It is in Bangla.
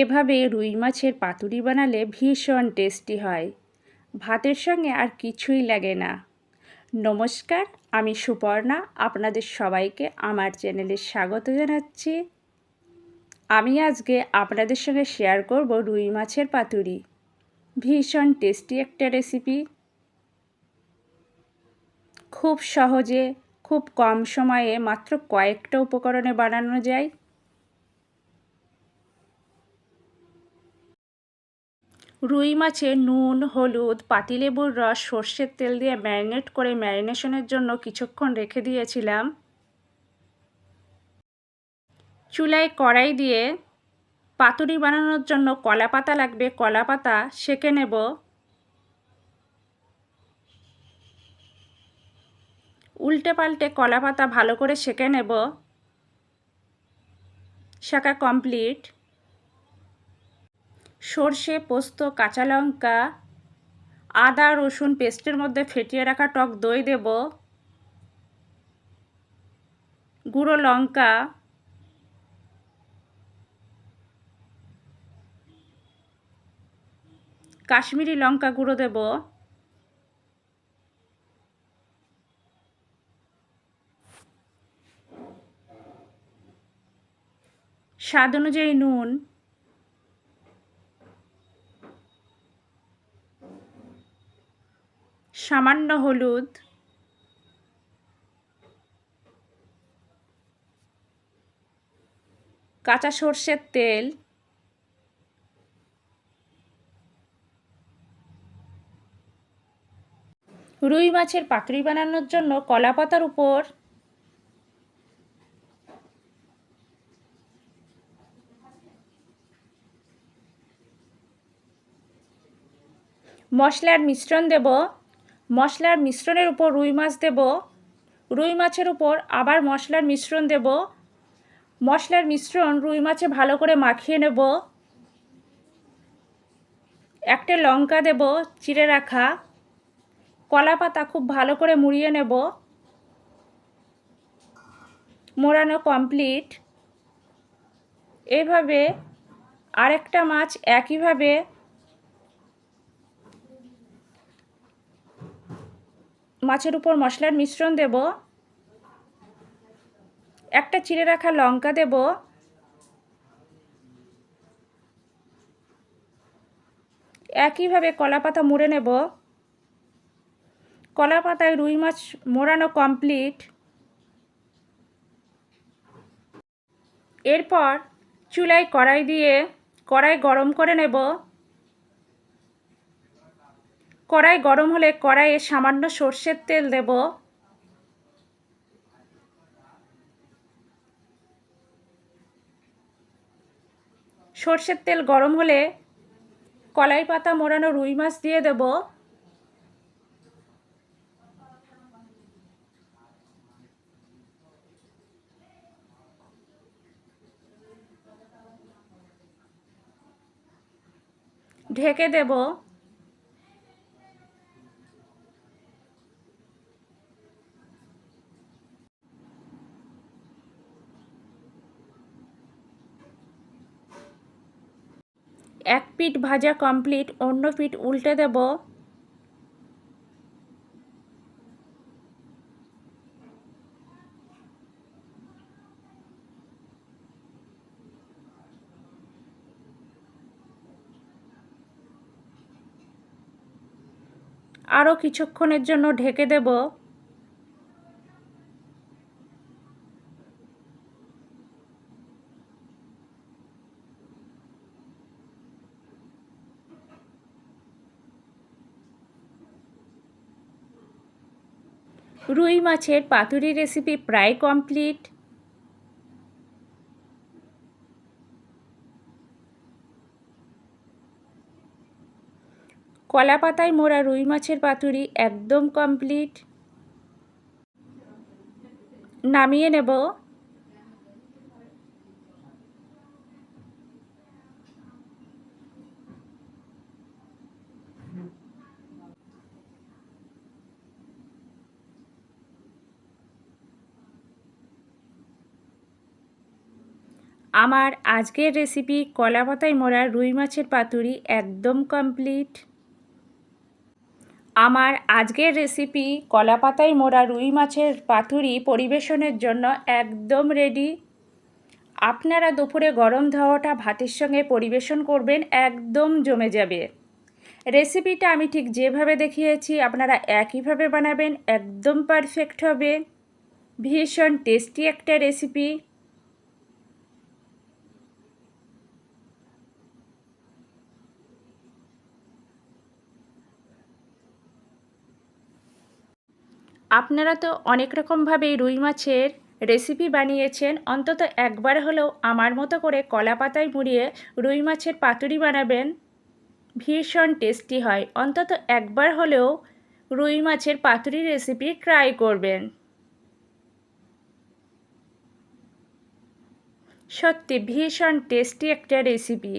এভাবে রুই মাছের পাতুরি বানালে ভীষণ টেস্টি হয়। ভাতের সঙ্গে আর কিছুই লাগে না। নমস্কার, আমি সুপর্ণা, আপনাদের সবাইকে আমার চ্যানেলে স্বাগত জানাচ্ছি। আমি আজকে আপনাদের সঙ্গে শেয়ার করব রুই মাছের পাতুরি। ভীষণ টেস্টি একটা রেসিপি। খুব সহজে, খুব কম সময়ে মাত্র কয়েকটা উপকরণে বানানো যায়। রুই মাছে নুন, হলুদ, পাতিলেবুর রস, সর্ষের তেল দিয়ে ম্যারিনেট করে ম্যারিনেশনের জন্য কিছুক্ষণ রেখে দিয়েছিলাম। চুলায় কড়াই দিয়ে পাতুরি বানানোর জন্য কলা পাতা লাগবে, কলা পাতা সেকে নেব। উল্টে পাল্টে কলা পাতা ভালো করে সেঁকে নেব। শাকা কমপ্লিট। সর্ষে, পোস্ত, কাঁচা লঙ্কা, আদা, রসুন পেস্টের মধ্যে ফেটিয়ে রাখা টক দই দেব, গুঁড়ো লঙ্কা, কাশ্মীরি লঙ্কা গুঁড়ো দেব, স্বাদ অনুযায়ী নুন সামান্য হলুদ। কাঁচা সর্ষের তেল। রুই মাছের পাকড়ি বানানোর জন্য কলা পাতার উপর মশলার মিশ্রণ দেব। মশলার মিশ্রণের উপর রুই মাছ দেব। রুই মাছের উপর আবার মশলার মিশ্রণ দেব। মশলার মিশ্রণ রুই মাছে ভালো করে মাখিয়ে নেব। একটা লঙ্কা দেব, চিড়ে রাখা। কলা পাতা খুব ভালো করে মুড়িয়ে নেব। মোড়ানো কমপ্লিট এভাবে আরেকটা মাছ একইভাবে মাছের উপর মশলার মিশ্রণ দেব। একটা চিড়ে রাখা লঙ্কা দেব। একইভাবে কলা পাতা মুড়ে নেব। কলা পাতায় রুই মাছ মোড়ানো কমপ্লিট। এরপর চুলায় কড়াই দিয়ে কড়াই গরম করে নেব। কড়াই গরম হলে কড়াইয়ে সামান্য সর্ষের তেল দেব। সর্ষের তেল গরম হলে কলাই পাতা মোড়ানো রুই মাছ দিয়ে দেব। ঢেকে দেব। এক পিঠ ভাজা কমপ্লিট অন্য পিঠ উল্টে দেব। আরও কিছুক্ষণের জন্য ঢেকে দেব। রুই মাছের পাতুরি রেসিপি প্রায় কমপ্লিট কলা পাতায় মোড়া রুই মাছের পাতুরি একদম কমপ্লিট নামিয়ে নেব। আমার আজকের রেসিপি কলা পাতায় মোড়া রুই মাছের পাতুরি একদম কমপ্লিট আমার আজকের রেসিপি কলা পাতায় মোড়া রুই মাছের পাতুরি পরিবেশনের জন্য একদম রেডি আপনারা দুপুরে গরম ধাওয়াটা ভাতের সঙ্গে পরিবেশন করবেন, একদম জমে যাবে। রেসিপিটা আমি ঠিক যেভাবে দেখিয়েছি, আপনারা একইভাবে বানাবেন, একদম পারফেক্ট হবে। ভীষণ টেস্টি একটা রেসিপি আপনারা তো অনেক রকমভাবেই রুই মাছের রেসিপি বানিয়েছেন। অন্তত একবার হলেও আমার মতো করে কলা পাতায় মুড়িয়ে রুই মাছের পাতুরি বানাবেন, ভীষণ টেস্টি হয়। অন্তত একবার হলেও রুই মাছের পাতুরি রেসিপি ট্রাই করবেন। সত্যি ভীষণ টেস্টি একটা রেসিপি